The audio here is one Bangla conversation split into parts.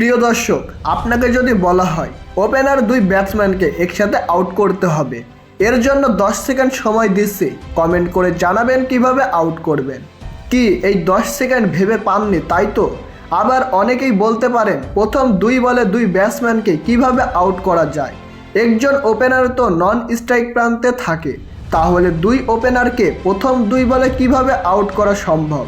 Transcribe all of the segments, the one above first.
প্রিয় দর্শক, আপনাকে যদি বলা হয় ওপেনার দুই ব্যাটসম্যানকে একসাথে আউট করতে হবে। এর জন্য দশ সেকেন্ড সময় দিচ্ছি। কমেন্ট করে জানাবেন কীভাবে আউট করবেন। কি এই দশ সেকেন্ড ভেবে পাননি, তাই তো? আবার অনেকেই বলতে পারেন, প্রথম দুই বলে দুই ব্যাটসম্যানকে কীভাবে আউট করা যায়? একজন ওপেনার তো নন স্ট্রাইক প্রান্তে থাকে। তাহলে দুই ওপেনারকে প্রথম দুই বলে কীভাবে আউট করা সম্ভব?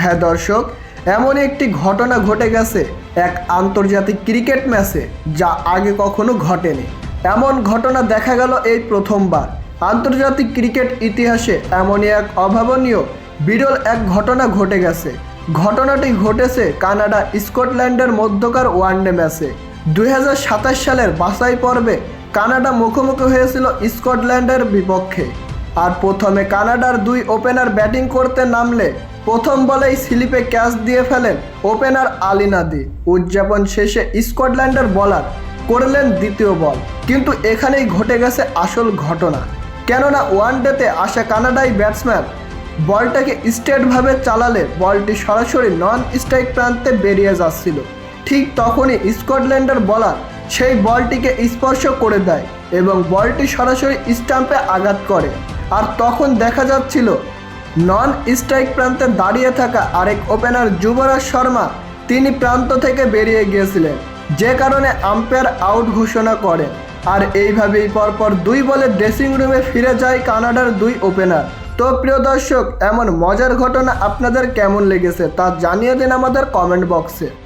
হ্যাঁ দর্শক এমন একটি ঘটনা ঘটে গেছে এক আন্তর্জাতিক ক্রিকেট ম্যাচে যা আগে কখনো ঘটেনি। এমন ঘটনা দেখা গেল এই প্রথমবার। আন্তর্জাতিক ক্রিকেট ইতিহাসে এমনই এক অভাবনীয়, বিরল এক ঘটনা ঘটে গেছে। ঘটনাটি ঘটেছে কানাডা, স্কটল্যান্ডের মধ্যকার ওয়ানডে ম্যাচে। দুই হাজার সাতাশ সালের বাছাই পর্বে কানাডা মুখোমুখি হয়েছিল স্কটল্যান্ডের বিপক্ষে। আর প্রথমে কানাডার দুই ওপেনার ব্যাটিং করতে নামলে প্রথম বলেই স্লিপে ক্যাচ দিয়ে ফেলেন ওপেনার আলিনাদি। উদযাপন শেষে স্কটল্যান্ডের বলার করলেন দ্বিতীয় বল। কিন্তু এখানেই ঘটে গেছে আসল ঘটনা। কেননা ওয়ানডেতে আসা কানাডাই ব্যাটসম্যান বলটাকে স্টেটভাবে চালালে বলটি সরাসরি নন স্ট্রাইক প্রান্তে বেরিয়ে যাচ্ছিল। ঠিক তখনই স্কটল্যান্ডের বলার সেই বলটিকে স্পর্শ করে দেয় এবং বলটি সরাসরি স্টাম্পে আঘাত করে। আর তখন দেখা যাচ্ছিল নন স্ট্রাইক প্রান্তে দাঁড়িয়ে থাকা আরেক ওপেনার যুবরাজ শর্মা তিনি প্রান্ত থেকে বেরিয়ে গিয়েছিলেন। যে কারণে আম্পায়ার আউট ঘোষণা করে। আর এইভাবেই পরপর দুই বলে ড্রেসিং রুমে ফিরে যায় কানাডার দুই ওপেনার তো প্রিয় দর্শক, এমন মজার ঘটনা আপনাদের কেমন লেগেছে তা জানিয়ে দিন আমাদের কমেন্ট বক্সে